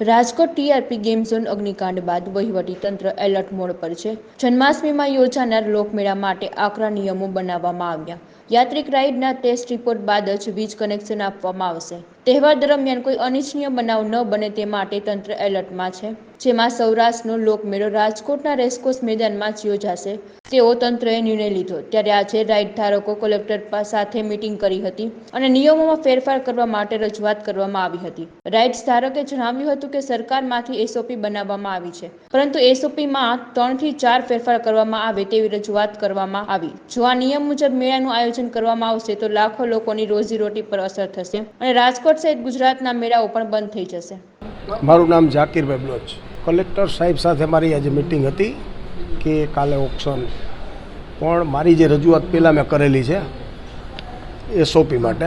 Rajkot TRP game zone અગ્નિકાંડ બાદ તંત્ર એલર્ટ મોડ પર છે. જન્માષ્ટમીમાં યોજાનાર લોકમેળા માટે આકરા નિયમો બનાવવામાં આવ્યા. યાત્રિક રાઇડના ટેસ્ટ રિપોર્ટ બાદ જ વીજ કનેક્શન આપવામાં આવશે. તહેવાર દરમિયાન કોઈ અનિચ્છનીય બનાવ ન બને તે માટે તંત્ર એલર્ટમાં છે. જેમાં સૌરાષ્ટ્રનો લોકમેળો રાજકોટના રેસકોર્સ મેદાનમાં જ યોજાશે. તેવો તંત્રએ નિર્ણય લીધો. ત્યારે આજે રાઇડ ધારકો કલેક્ટર સાથે મિટિંગ કરી હતી અને નિયમોમાં ફેરફાર કરવા માટે રજૂઆત કરવામાં આવી હતી. રાઇડ્સ ધારકે જણાવ્યું હતું કે સરકારમાંથી એસઓપી બનાવવામાં આવી છે. પરંતુ એસઓપીમાં ત્રણથી ચાર ફેરફાર કરવામાં આવે તેવી રજૂઆત કરવામાં આવી. જો આ નિયમ મુજબ મેળાનું આયોજન કરવામાં આવશે, તો લાખો લોકોની રોજીરોટી પર અસર થશે અને રાજકોટ સહિત ગુજરાતના મેળાઓ પણ બંધ થઈ જશે. મારું નામ ઝાકીરભાઈ બલોચ. કલેક્ટર સાહેબ સાથે મારી આજે મિટિંગ હતી કે કાલે ઓપ્શન પણ મારી જે રજૂઆત પહેલાં મેં કરેલી છે એસઓપી માટે,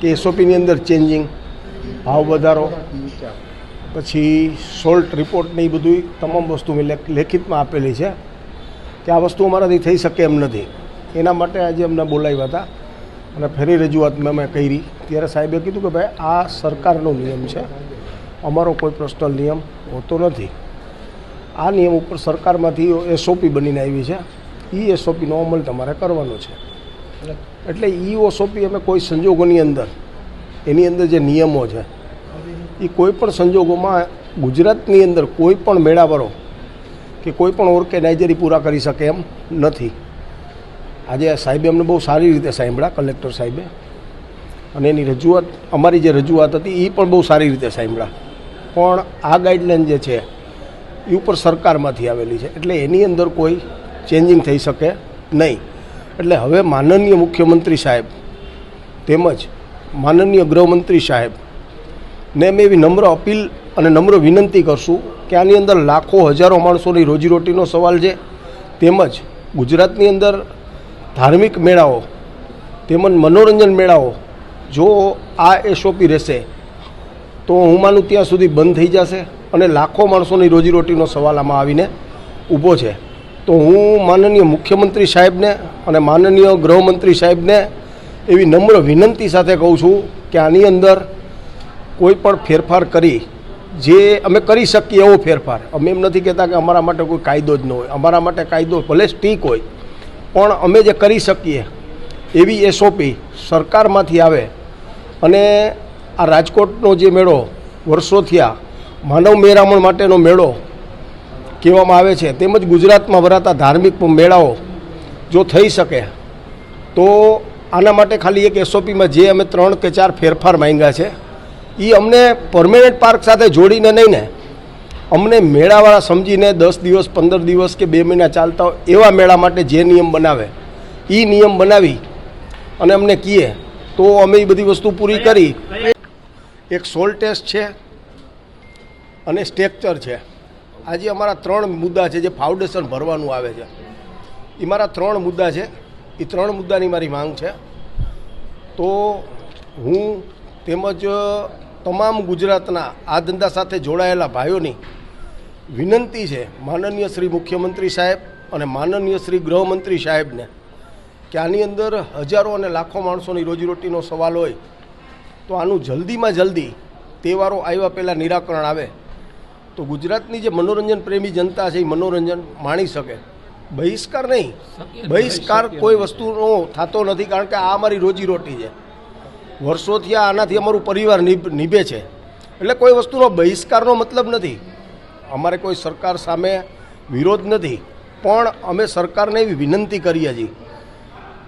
કે એસઓપીની અંદર ચેન્જિંગ ભાવ વધારો, પછી સોલ્ટ રિપોર્ટ ને એ બધું તમામ વસ્તુ મેં લેખ- લેખિતમાં આપેલી છે કે આ વસ્તુ અમારાથી થઈ શકે એમ નથી. એના માટે આજે અમને બોલાવ્યા હતા અને ફરી રજૂઆત મેં મેં કરી. ત્યારે સાહેબે કીધું કે ભાઈ આ સરકારનો નિયમ છે. અમારો કોઈ પર્સનલ નિયમ હોતો નથી. આ નિયમ ઉપર સરકારમાંથી એસઓપી બનીને આવી છે. એ એસઓપીનો અમલ તમારે કરવાનો છે. એટલે એ ઓસોપી અમે કોઈ સંજોગોની અંદર, એની અંદર જે નિયમો છે એ કોઈ પણ સંજોગોમાં ગુજરાતની અંદર કોઈ પણ મેળાવરો કે કોઈ પણ ઓર્ગેનાઇઝરી પૂરા કરી શકે એમ નથી. આજે સાહેબે અમને બહુ સારી રીતે સાંભળ્યા, કલેક્ટર સાહેબે. અને એની રજૂઆત, અમારી જે રજૂઆત હતી એ પણ બહુ સારી રીતે સાંભળ્યા. પણ આ ગાઈડલાઇન જે છે એ ઉપર સરકારમાંથી આવેલી છે. એટલે એની અંદર કોઈ ચેન્જિંગ થઈ શકે નહીં. એટલે હવે માનનીય મુખ્યમંત્રી સાહેબ તેમજ માનનીય ગૃહમંત્રી સાહેબ ને અમે એવી નમ્ર અપીલ અને નમ્ર વિનંતી કરશું કે આની અંદર લાખો હજારો માણસોની રોજીરોટીનો સવાલ છે, તેમજ ગુજરાતની અંદર ધાર્મિક મેળાઓ તેમજ મનોરંજન મેળાઓ, જો આ એસઓપી રહેશે તો હું માનું ત્યાં સુધી બંધ થઈ જશે અને લાખો માણસોની રોજીરોટીનો સવાલ આમાં આવીને ઊભો છે. તો હું માનનીય મુખ્યમંત્રી સાહેબને અને માનનીય ગૃહમંત્રી સાહેબને એવી નમ્ર વિનંતી સાથે કહું છું કે આની અંદર કોઈ પણ ફેરફાર કરી, જે અમે કરી શકીએ એવો ફેરફાર. અમે એમ નથી કહેતા કે અમારા માટે કોઈ કાયદો જ ન હોય. અમારા માટે કાયદો ભલે સ્ટીક હોય, પણ અમે જે કરી શકીએ એવી એસઓપી સરકારમાંથી આવે અને આ રાજકોટનો જે મેળો વર્ષો થયા, માનવ મેરામણ માટેનો મેળો કહેવામાં આવે છે, તેમજ ગુજરાતમાં ભરાતા ધાર્મિક મેળાઓ જો થઈ શકે, તો આના માટે ખાલી એક એસઓપીમાં જે અમે ત્રણ કે ચાર ફેરફાર માંગ્યા છે એ અમને પરમેનન્ટ પાર્ક સાથે જોડીને નહીં ને, અમને મેળાવાળા સમજીને દસ દિવસ, પંદર દિવસ કે બે મહિના ચાલતા હોય એવા મેળા માટે જે નિયમ બનાવે એ નિયમ બનાવી અને અમને કહીએ તો અમે એ બધી વસ્તુ પૂરી કરી. એક સોલ ટેસ્ટ છે અને સ્ટ્રેક્ચર છે. આજે અમારા ત્રણ મુદ્દા છે જે ફાઉન્ડેશન ભરવાનું આવે છે. એ મારા ત્રણ મુદ્દા છે. એ ત્રણ મુદ્દાની મારી માંગ છે. તો હું તેમજ તમામ ગુજરાતના આ ધંધા સાથે જોડાયેલા ભાઈઓની વિનંતી છે માનનીય શ્રી મુખ્યમંત્રી સાહેબ અને માનનીય શ્રી ગૃહમંત્રી સાહેબને કે આની અંદર હજારો અને લાખો માણસોની રોજીરોટીનો સવાલ હોય તો આનું જલ્દીમાં જલ્દી તહેવારો આવ્યા પહેલાં નિરાકરણ આવે. તો ગુજરાતની જે મનોરંજન પ્રેમી જનતા છે એ મનોરંજન માણી શકે. બહિષ્કાર નહીં. બહિષ્કાર કોઈ વસ્તુનો થતો નથી કારણ કે આ અમારી રોજીરોટી છે. વર્ષોથી આ આનાથી અમારું પરિવાર નિભ નિભે છે. એટલે કોઈ વસ્તુનો બહિષ્કારનો મતલબ નથી. અમારે કોઈ સરકાર સામે વિરોધ નથી. પણ અમે સરકારને એવી વિનંતી કરીએ છીએ.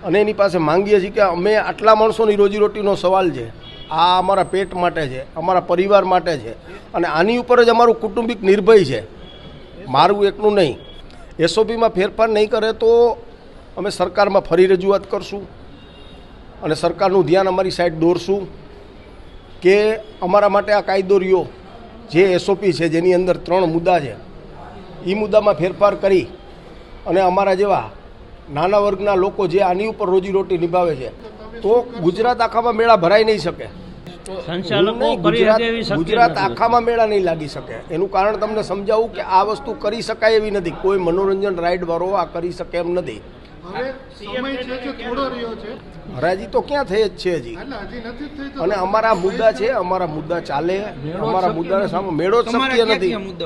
અને એની પાસે માંગીએ છીએ કે અમે આટલા માણસોની રોજીરોટીનો સવાલ છે. આ અમારા પેટ માટે છે, અમારા પરિવાર માટે છે અને આની ઉપર જ અમારું કુટુંબિક નિર્ભય છે. મારું એકનું નહીં. એસઓપીમાં ફેરફાર નહીં કરે તો અમે સરકારમાં ફરી રજૂઆત કરશું અને સરકારનું ધ્યાન અમારી સાઈડ દોરશું કે અમારા માટે આ કાયદો રહ્યો. જે એસઓપી છે, જેની અંદર ત્રણ મુદ્દા છે. એ મુદ્દામાં ફેરફાર કરી અને અમારા જેવા નાના વર્ગના લોકો જે આની ઉપર રોજીરોટી નિભાવે છે, તો ગુજરાત આખામાં મેળા ભરાઈ નહીં શકે. સંચાલકો ગુજરાત. આખામાં મેળા નહીં લાગી શકે. એનું કારણ તમને સમજાવું કે આ વસ્તુ કરી શકાય એવી નથી. કોઈ મનોરંજન રાઈડ વાળો આ કરી શકે એમ નથી. હવે સમય છે જે થોડો રહ્યો છે. હરાજી તો ક્યાં થઈ જ છે હજી? એટલે હજી નથી જ થઈ તો અને અમારા મુદ્દા છે અમારા મુદ્દા ચાલે. અમારા મુદ્દાને સામે મેળો જ શક્ય નથી.